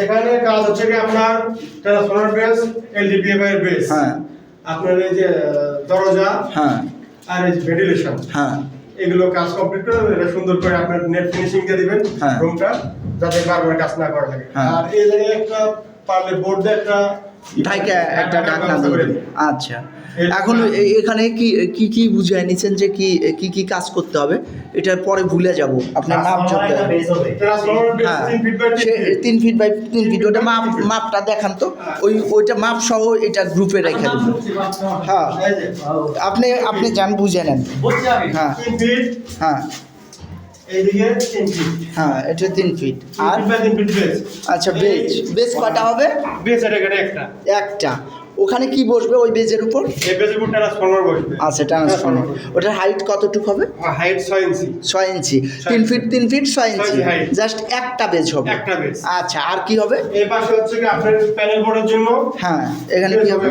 এখানে কাজ হচ্ছে কি আপনার ট্রান্সফরমার বেস এলডিপিএফআই এর বেস হ্যাঁ। আপনার এই যে দরজা হ্যাঁ। আর এই যে ভেন্টিলেশন হ্যাঁ। এগুলো কাজ কমপ্লিট করে এটা সুন্দর করে আপনার নেট ফিনিশিং দিয়ে দিবেন হ্যাঁ। রুমটা যাতে বারবার কাজ না করা লাগে। হ্যাঁ। আর এই জায়গায় একটা পারলে বোর্ড দিয়ে একটা ঢাকা একটা ব্যবস্থা দিয়ে আচ্ছা। এখন এখানে কি কি কি বুঝিয়ে নিছেন যে কি কি কি কাজ করতে হবে? এটার পরে ভুলে যাব। আপনার মাপ চলতে হ্যাঁ। তিন ফিট বাই তিন ফিট ওটা মাপ মাপটা দেখান তো। ওই ওইটা মাপ সহ এটা গ্রুপে রেখে দেবো হ্যাঁ। আপনি আপনি যান বুঝে নেন। হ্যাঁ। হ্যাঁ। এইদিকে তিন ফিট হ্যাঁ এটা তিন ফিট আর আর ফিট বেস আচ্ছা বেজ বেজ কটা হবে? এর একটা। একটা। ওখানে কি বসবে ওই বেজের উপর? এই বেসের উপর ট্রান্সফরমার বসবে। আচ্ছা ট্রান্সফর্মার ওটার হাইট কতটুকু হবে? হাইট ছয় ইঞ্চি ছয় ইঞ্চি তিন ফিট তিন ফিট ছয় ইঞ্চি জাস্ট একটা বেজ হবে। একটা আচ্ছা আর কি হবে? এই পাশে হচ্ছে কি আপনার প্যানেল বোর্ডের জন্য হ্যাঁ এখানে কি হবে?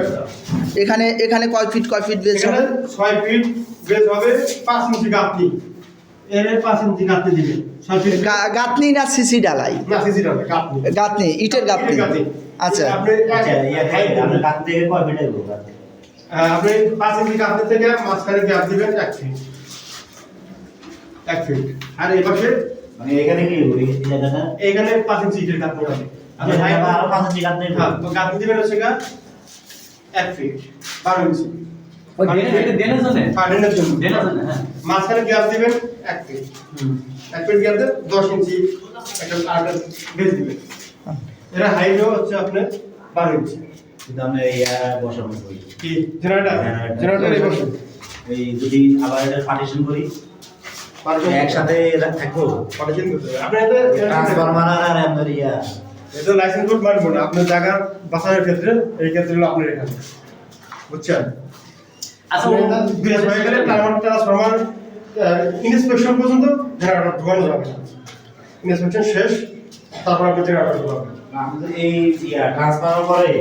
এখানে এখানে কয় ফিট কয় ফিট বেজ হবে? ছয় ফিট বেস হবে পাঁচ ইঞ্চি গাঁথনি এর ইঞ্চি গাঁথনি গাঁথনি না সিসি ডালাই? না সিসি গাঁথনি। গাঁথনি ইটের গাঁথনি। গাঁথনি। আচ্ছা। আপনি আচ্ছা ইয়া খাই থেকে কয় মিটার আপনি পাঁচ ইঞ্চি গাঁথনি থেকে মাঝখানে গ্যাপ দিবেন এক ফিট। এক ফিট। আর এই পাশে? মানে এখানে কি জায়গাটা? এখানে পাঁচ ইঞ্চি ইটের গাঁথনি হবে। আপনি আচ্ছা আরও পাঁচ ইঞ্চি কাটতে হ্যাঁ তো গাঁথনি দিবেন হচ্ছে গা এক ফিট বারো ইঞ্চি। জন্যে? হ্যাঁ। মাঝখানে গ্যাপ দিবেন এক ফিট এক ফিট গ্যাপ দেন দশ ইঞ্চি একটা আরেকটা বেস দিবেন। এরা হাইটও হচ্ছে আপনার বারো ইঞ্চি। কিন্তু আমরা ইয়া বসাবো কি? জেনারেটর? জেনারেটর। এই বসে এই যদি আবার এটা পার্টিশন করি। একসাথে এরা থাকব। পার্টিশন করতে হবে। আপনি এটা ট্রান্সফরমার আর আমাদের ইয়া এটা লাইসেন্স কোড মানবো না। আপনার জায়গা বাঁচানোর ক্ষেত্রে এই ক্ষেত্রে হলো আপনার এখানে। বুঝছেন? আচ্ছা এটা হয়ে গেলে ট্রান্সফরমার ট্রান্সফরমার পর্যন্ত জেনারেটর ঢোকানো যাবে। না ইনস্পেকশন শেষ তারপর আপনি জেনারেটর ঢোকাবেন আমাদের এই ট্রান্সফরমার করে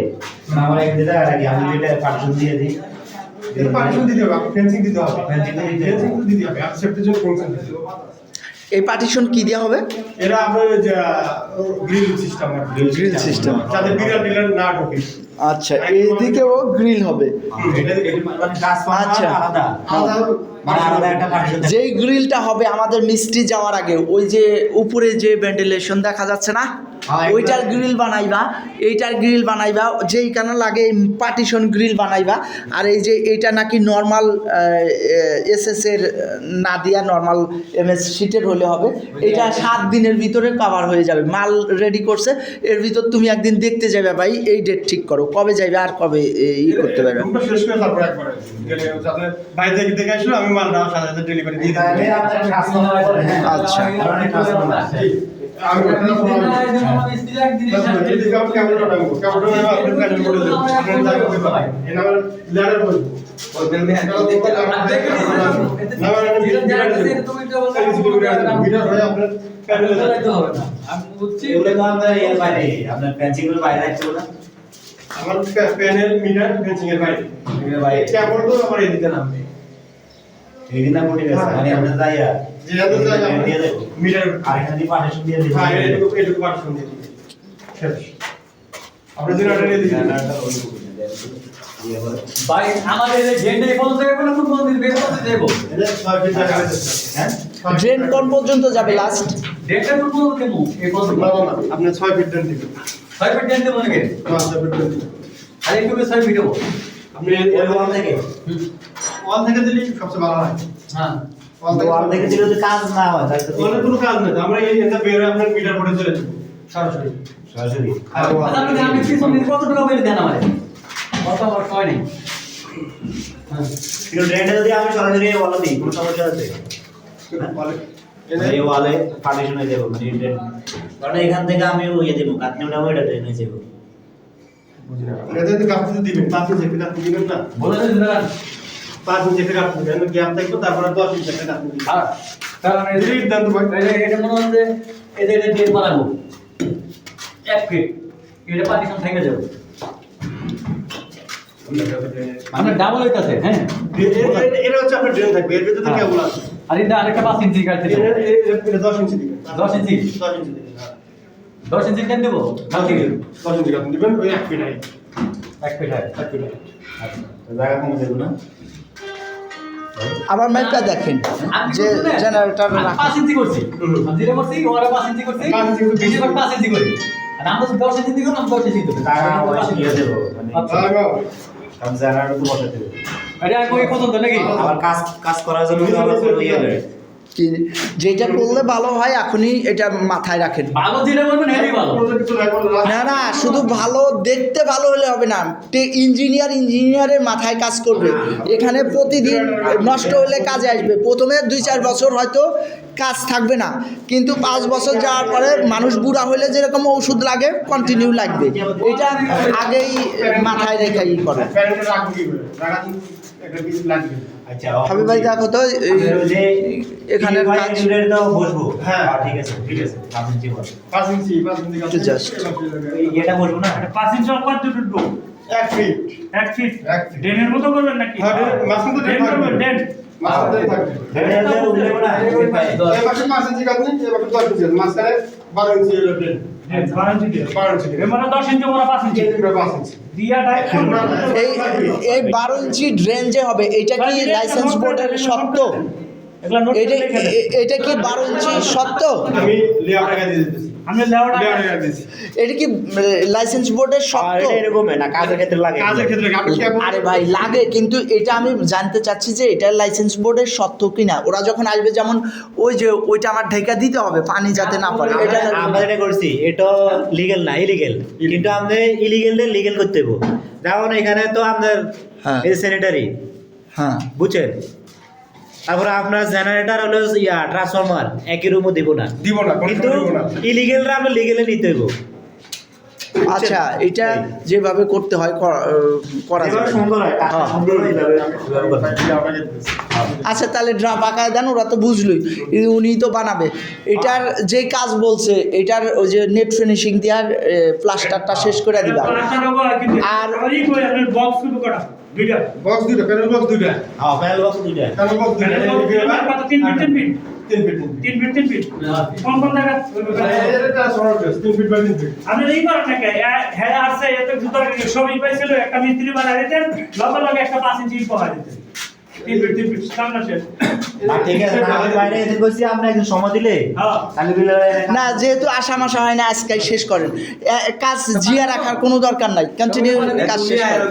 আমার এক দিদা আর আমি এটা পার্টিশন দিয়ে দিই। এটা পার্টিশন দিতে হবে ফেন্সিং দিতে হবে। Fencing তো দিতে হবে। ফেন্সিং দিতে হবে আপনি সেফটির জন্য ফেন্সিং দিতে হবে। এই পার্টিশন কি দেওয়া হবে? এরা আপনার ওই যে গ্রিল সিস্টেম যাতে বিড়াল টিলার না ঢোকে। আচ্ছা এইদিকেও গ্রিল হবে। আচ্ছা। পার্টিশন যেই গ্রিলটা হবে আমাদের মিষ্টি যাওয়ার আগে ওই যে উপরে যে ভেন্টিলেশন দেখা যাচ্ছে না? হ্যাঁ, ওইটার গ্রিল বানাইবা এইটার গ্রিল বানাইবা যেই কানে লাগে পার্টিশন গ্রিল বানাইবা। আর এই যে এইটা নাকি নর্মাল এস এস এর না দিয়া নর্মাল এম এস শিটের হলে হবে। এটা সাত দিনের ভিতরে কভার হয়ে যাবে। মাল রেডি করছে। এর ভিতর তুমি একদিন দেখতে যাবে ভাই এই ডেট ঠিক করো। কবে যাবে আর কবে ই করতে পারবে শেষ করে তারপর একবারে বাইরে থেকে দেখে আসলো আমি মালটা সাথে সাথে ডেলিভারি দিয়ে হ্যাঁ আচ্ছা। আমি আপনার মানে হয়ে বাইরে এর বাইরে রাখতে না আমার প্যানেল মিটার ফেন্সিং এর বাইরে। এর বাইরে। ক্যামেরা তো আমার এদিকে নামবে। এদিন না মোটি গেছে মানে আমরা যাই আর। যেহেতু যাই আমরা। দিয়ে দেবো। মিটার। আর এখানে দিয়ে পার্টিশন দিয়ে দিই হ্যাঁ এটুকু এটুকু পার্সন দিয়ে শেষ। আপনি দিন অর্ডার দিয়ে দিবেন ভাই আমাদের এই ড্রেনটা এই পর্যন্ত যাবে না কোন পর্যন্ত বের করতে দেবো এটা ছয় ফিট জায়গা আছে হ্যাঁ ড্রেন কোন পর্যন্ত যাবে লাস্ট ড্রেনটা কোন পর্যন্ত দেবো এই পর্যন্ত। না না না আপনি ছয় ফিট দেন দিবেন। ছয় ফিট ছয় ফিট দেন দিবেন আর একটু ছয় ফিট দেবো আপনি ওয়াল থেকে? ওয়াল থেকে দিলে সবচেয়ে ভালো হয়। হ্যাঁ। ওয়াল থেকে দিলে যদি কাজ না হয় তাহলে তো ওয়ালের কোনো কাজ নেই আমরা এই এটা বের হয়ে আপনার মিটার বোর্ডে চলে যাব। সরাসরি। সরাসরি। আচ্ছা আপনি আমি কি শুনি কত টাকা বের দেন আমারে কত আমার সময় নেই? হ্যাঁ। কিন্তু ড্রেনটা যদি আমি সরাসরি ওয়ালে দিই কোনো সমস্যা আছে? ওয়ালে মানে এই ওয়ালে পার্টিশন হয়ে যাবে মানে কারণ এখান থেকে আমি ইয়ে দেবো কাটনি উঠাবো এটা ড্রেন হয়ে যাবে এটা যদি কাপড় দিবেন পাঁচ ইঞ্চি একটা দিবেন না? বলে দিন পাঁচ ইঞ্চি একটা দিবেন গ্যাপ থাকবে তারপরে দশ ইঞ্চি একটা দিবেন। কারণ এই যে দেন তো ভাই এটা- এটা মনে হচ্ছে এদের এটা ড্রেন বানাবো। এক ফিট এটা পার্টিশন থেকে যাবে। আমরা ডাবল হইতাছে হ্যাঁ। এটা হচ্ছে আপনার ড্রেন থাকবে এর ভিতরে হ্যাঁ। কেবল আছে। আর এটা আরেকটা পাঁচ ইঞ্চি কাটতে দেবো। দশ ইঞ্চি দিবেন। দশ ইঞ্চি? দশ ইঞ্চি দিবেন হ্যাঁ। দশ ইঞ্চি কেন দেবো? কালকে দশ ইঞ্চি দিবেন ওই এক ফিট হাইট এক ফিট হাইট এক ফিট হাইট আচ্ছা জায়গা কমে দেবো না? আবার ম্যাপটা দেখেন যে জেনারেটর আমি পাঁচ ইঞ্চি করছি। যেটা করছি ওরা পাঁচ ইঞ্চি করছি। পাঁচ ইঞ্চি করছি। বেশিরভাগ পাঁচ ইঞ্চি করি। আর আমরা দশ ইঞ্চি দিই আমি দশ ইঞ্চি দেবো জায়গা ওই দিয়ে দেবো। মানে আচ্ছা। কারণ জায়গাটা তো বসাতে দেবো এটা আমি পছন্দ নাকি? আবার কাজ কাজ করার জন্য তো আবার কোনো নেই কি। যেটা করলে ভালো হয় এখনই এটা মাথায় রাখেন। ভালো যেটা বলবেন হেভি ভালো। প্রজেক্ট কিছু নাই কোনো না না শুধু ভালো দেখতে ভালো হলে হবে না। ইঞ্জিনিয়ার ইঞ্জিনিয়ারের মাথায় কাজ করবে। এখানে প্রতিদিন নষ্ট হলে কাজে আসবে। প্রথমে দুই চার বছর হয়তো কাজ থাকবে না। কিন্তু পাঁচ বছর যাওয়ার পরে মানুষ বুড়া হলে যেরকম ওষুধ লাগে কন্টিনিউ লাগবে। এটা আগেই মাথায় রেখে ই করে। আচ্ছা হাবিব ভাই দেখো তো এখানের কাজ- তো বসবো। হ্যাঁ। হ্যাঁ ঠিক আছে ঠিক আছে পাঁচ ইঞ্চি পাঁচ ইঞ্চি। এই এটা বসবো না? পাঁচ ইঞ্চি অল্প দুটো ডুব এক ফিট। এক ফিট? এক ফিট। ড্রেনের মতো করবেন নাকি? হ্যাঁ, মাঝখান তো ড্রেন করবেন থাকবে। ড্রেন? মাঝখানে থাকবে। ড্রেনের মধ্যে উঠলে না এই বারো ইঞ্চি ড্রেন ইঞ্চি এর মানে এই বারো ইঞ্চি ড্রেন যে হবে এটা কি লাইসেন্স বোর্ডের নোট এটা কি বারো ইঞ্চি সত্য? এটা কি লাইসেন্স বোর্ডের এরকম না কাজের ক্ষেত্রে লাগে। কাজের ক্ষেত্রে আপনি কি আপনি- আরে ভাই লাগে কিন্তু এটা আমি জানতে চাচ্ছি যে এটা লাইসেন্স বোর্ডের সত্য কিনা? ওরা যখন আসবে যেমন ওই যে ওইটা আমার ঢেকা দিতে হবে পানি যাতে না পড়ে। এটা আমরা- যেটা করছি এটা লিগেল না ইলিগেল কিন্তু আমাদের ইলিগেলদের লিগেল করতে হবে যেমন এখানে তো আমাদের হ্যাঁ। স্যানিটারি হ্যাঁ। বুঝছেন? তারপরে আপনার জেনারেটর হলো ইয়া ট্রান্সফরমার একই রুমও দিব না দিব না কিন্তু ইলিগেলরা আমরা লিগেলে নিতে হইব আচ্ছা এটা যেভাবে করতে হয় করা- হয় হ্যাঁ। হয়ে দিতেছি আচ্ছা তাহলে ড্রাম আঁকায় দেন ওরা তো বুঝলই উনি তো বানাবে এটার যে কাজ বলছে এটার ওই যে নেট ফিনিশিং দেওয়ার প্লাস্টারটা শেষ করে দিবা আর- দুইটা। বক্স দুইটা প্যানেল বক্স দুইটা। হ্যাঁ প্যানেল বক্স দুইটা। প্যানেল বক্স দুইটা। কত? তিন ফিট, তিন ফিট? তিন ফিট তিন ফিট তিন ফিট তিন ফিট কোন কোন জায়গা এটা সরল তিন ফিট বাই তিন ফিট আপনি এই বার নাকি হ্যাঁ আছে এত জুতার সবই পাইছিল একটা মিস্ত্রি বানাই দিতেন লগে লগে একটা পাঁচ ইঞ্চি পড়া দিতেন। হ্যাঁ। না যেহেতু আশা মাসা হয় না আজকাল শেষ করেন। কাজ জিয়া রাখার কোনো দরকার নাই কন্টিনিউ কাজ শেষ করেন।